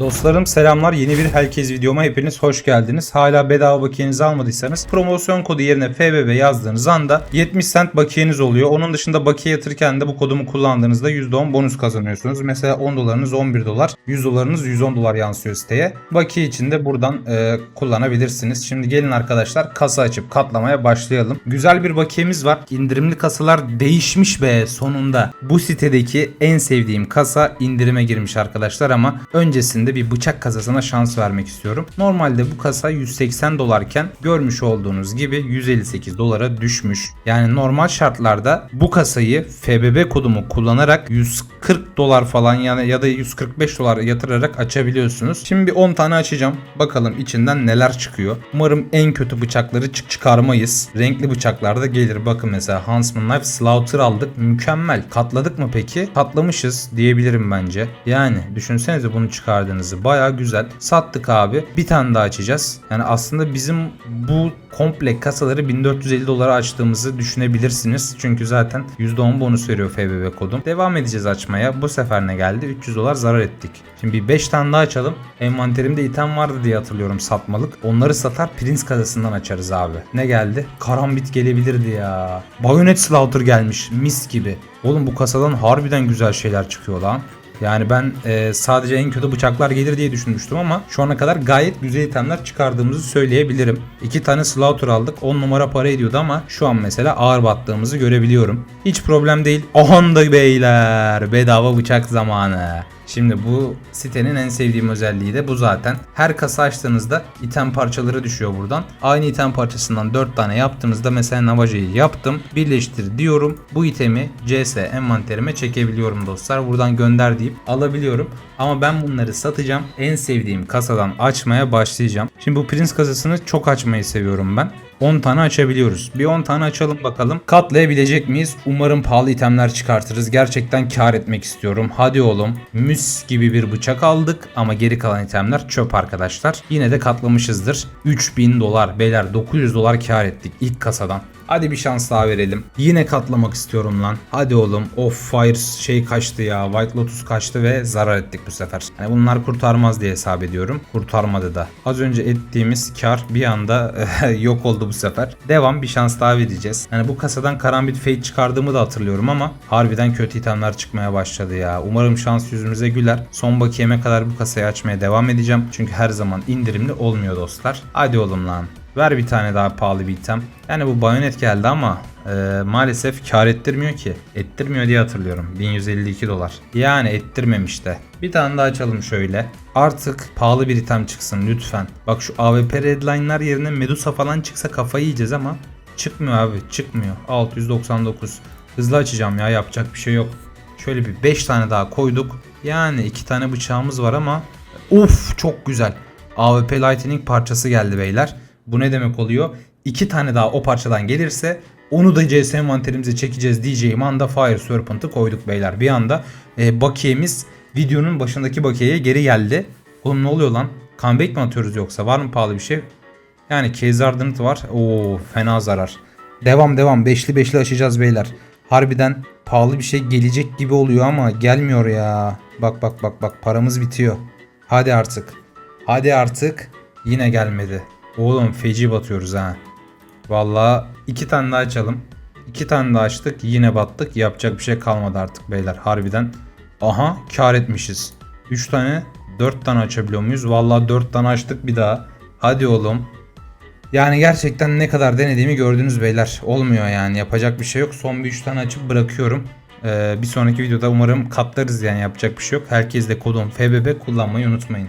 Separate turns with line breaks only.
Dostlarım selamlar. Yeni bir herkes videoma hepiniz hoş geldiniz. Hala bedava bakiyenizi almadıysanız promosyon kodu yerine FBB yazdığınız anda 70 cent bakiyeniz oluyor. Onun dışında bakiye yatırırken de bu kodumu kullandığınızda %10 bonus kazanıyorsunuz. Mesela 10 dolarınız 11 dolar, 100 dolarınız 110 dolar yansıyor siteye. Bakiye için de buradan e, kullanabilirsiniz. Şimdi gelin arkadaşlar kasa açıp katlamaya başlayalım. Güzel bir bakiyemiz var. İndirimli kasalar değişmiş be sonunda. Bu sitedeki en sevdiğim kasa indirime girmiş arkadaşlar ama öncesinde bir bıçak kasasına şans vermek istiyorum. Normalde bu kasa 180 dolarken görmüş olduğunuz gibi 158 dolara düşmüş. Yani normal şartlarda bu kasayı FBB kodumu kullanarak 140 dolar falan yani ya da 145 dolar yatırarak açabiliyorsunuz. Şimdi bir 10 tane açacağım. Bakalım içinden neler çıkıyor. Umarım en kötü bıçakları çık çıkarmayız. Renkli bıçaklar da gelir. Bakın mesela Huntsman Knife Slaughter aldık. Mükemmel. Katladık mı peki? Katlamışız diyebilirim bence. Yani düşünsenize bunu çıkardığınızı. Baya güzel. Sattık abi. Bir tane daha açacağız. Yani aslında bizim bu komple kasaları 1450 dolara açtığımızı düşünebilirsiniz. Çünkü zaten %10 bonus veriyor FBB kodum. Devam edeceğiz açmaya. Bu sefer ne geldi? 300 dolar zarar ettik. Şimdi bir 5 tane daha açalım. Envanterimde item vardı diye hatırlıyorum satmalık. Onları satar Prince kasasından açarız abi. Ne geldi? Karambit gelebilirdi ya. Bayonet Slaughter gelmiş. Mis gibi. Oğlum bu kasadan harbiden güzel şeyler çıkıyor lan. Yani ben e, sadece en kötü bıçaklar gelir diye düşünmüştüm ama şu ana kadar gayet güzel itemler çıkardığımızı söyleyebilirim. İki tane Slaughter aldık 10 numara para ediyordu ama şu an mesela ağır battığımızı görebiliyorum. Hiç problem değil. Ahanda beyler bedava bıçak zamanı. Şimdi bu sitenin en sevdiğim özelliği de bu zaten. Her kasa açtığınızda item parçaları düşüyor buradan. Aynı item parçasından 4 tane yaptığımızda mesela Navaja'yı yaptım. Birleştir diyorum. Bu itemi CS envanterime çekebiliyorum dostlar. Buradan gönder deyip alabiliyorum. Ama ben bunları satacağım. En sevdiğim kasadan açmaya başlayacağım. Şimdi bu Prince kasasını çok açmayı seviyorum ben. 10 tane açabiliyoruz. Bir 10 tane açalım bakalım. Katlayabilecek miyiz? Umarım pahalı itemler çıkartırız. Gerçekten kar etmek istiyorum. Hadi oğlum. Müs gibi bir bıçak aldık ama geri kalan itemler çöp arkadaşlar. Yine de katlamışızdır. 3000 dolar beyler 900 dolar kar ettik ilk kasadan. Hadi bir şans daha verelim. Yine katlamak istiyorum lan. Hadi oğlum. Of fire şey kaçtı ya. White Lotus kaçtı ve zarar ettik bu sefer. Yani bunlar kurtarmaz diye hesap ediyorum. Kurtarmadı da. Az önce ettiğimiz kar bir anda yok oldu bu sefer. Devam bir şans daha vereceğiz. Yani bu kasadan karambit fate çıkardığımı da hatırlıyorum ama harbiden kötü itemler çıkmaya başladı ya. Umarım şans yüzümüze güler. Son bakiyeme kadar bu kasayı açmaya devam edeceğim. Çünkü her zaman indirimli olmuyor dostlar. Hadi oğlum lan. Ver bir tane daha pahalı bir item. Yani bu bayonet geldi ama e, maalesef kar ettirmiyor ki. Ettirmiyor diye hatırlıyorum. 1152 dolar. Yani ettirmemiş de. Bir tane daha açalım şöyle. Artık pahalı bir item çıksın lütfen. Bak şu AWP redline'lar yerine Medusa falan çıksa kafayı yiyeceğiz ama çıkmıyor abi çıkmıyor. 699. Hızlı açacağım ya yapacak bir şey yok. Şöyle bir 5 tane daha koyduk. Yani 2 tane bıçağımız var ama Uf çok güzel. AWP Lightning parçası geldi beyler. Bu ne demek oluyor? İki tane daha o parçadan gelirse onu da CS envanterimize çekeceğiz diyeceğim anda Fire Serpent'ı koyduk beyler. Bir anda e, bakiyemiz videonun başındaki bakiyeye geri geldi. Oğlum ne oluyor lan? Comeback mi atıyoruz yoksa? Var mı pahalı bir şey? Yani Case Ardent var. Oo fena zarar. Devam devam. Beşli beşli açacağız beyler. Harbiden pahalı bir şey gelecek gibi oluyor ama gelmiyor ya. Bak bak bak bak paramız bitiyor. Hadi artık. Hadi artık. Yine gelmedi. Oğlum feci batıyoruz ha. Vallahi iki tane daha açalım. İki tane daha açtık yine battık. Yapacak bir şey kalmadı artık beyler harbiden. Aha kar etmişiz. 3 tane 4 tane açabiliyor muyuz? Vallahi 4 tane açtık bir daha. Hadi oğlum. Yani gerçekten ne kadar denediğimi gördünüz beyler. Olmuyor yani yapacak bir şey yok. Son bir 3 tane açıp bırakıyorum. Ee, bir sonraki videoda umarım katlarız yani yapacak bir şey yok. Herkes de kodum FBB kullanmayı unutmayın.